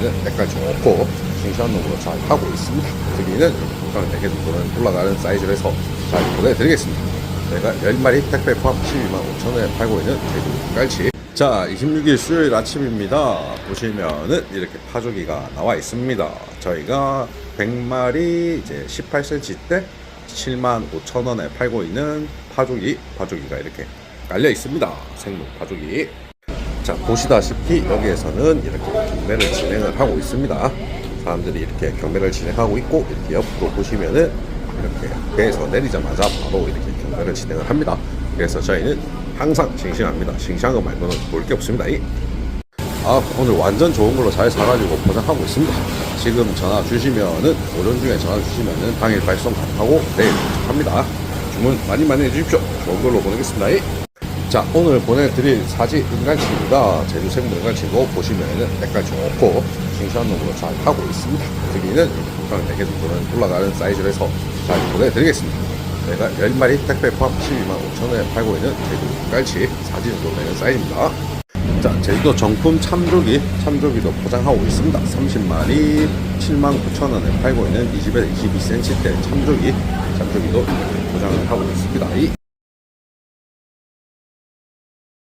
보시면은 색깔 좋고 싱싱한 놈으로 잘 하고 있습니다. 크기는 국강 4개 정도는 올라가는 사이즈로 해서 잘 보내드리겠습니다. 저희가 10마리 택배 포함 12만 5천 원에 팔고 있는 제주 깔치. 자 26일 수요일 아침입니다. 보시면은 이렇게 파조기가 나와 있습니다. 저희가 100마리 이제 18cm 때 7만 5천 원에 팔고 있는 파조기 파조기가 이렇게 깔려 있습니다. 생물 파조기 자 보시다시피 여기에서는 이렇게 경매를 진행을 하고 있습니다. 사람들이 이렇게 경매를 진행하고 있고 이렇게 옆으로 보시면은 이렇게 배에서 내리자마자 바로 이렇게 경매를 진행을 합니다. 그래서 저희는 항상 싱싱합니다. 싱싱한 거 말고는 볼 게 없습니다. 이. 아 오늘 완전 좋은 걸로 잘 사가지고 포장하고 있습니다. 지금 전화 주시면은 오전 중에 전화 주시면은 당일 발송 가능하고 내일 도착합니다. 주문 많이 많이 해주십시오. 좋은 걸로 보내겠습니다. 이. 자 오늘 보내드릴 사지 은갈치입니다 제주 생물 은갈치고 보시면은 색깔 좋고 싱싱한 놈으로 잘 하고 있습니다. 크기는 국강 4개 정도는 올라가는 사이즈로 해서 잘 보내드리겠습니다. 저희가 10마리 택배 포함 12만 5천 원에 팔고 있는 제주 사지 정도 되는 사이즈입니다. 자 제주도 정품 참조기 참조기도 포장하고 있습니다. 30마리 7만 9천 원에 팔고 있는 20에서 22cm 대 참조기 참조기도 포장을 하고 있습니다. 이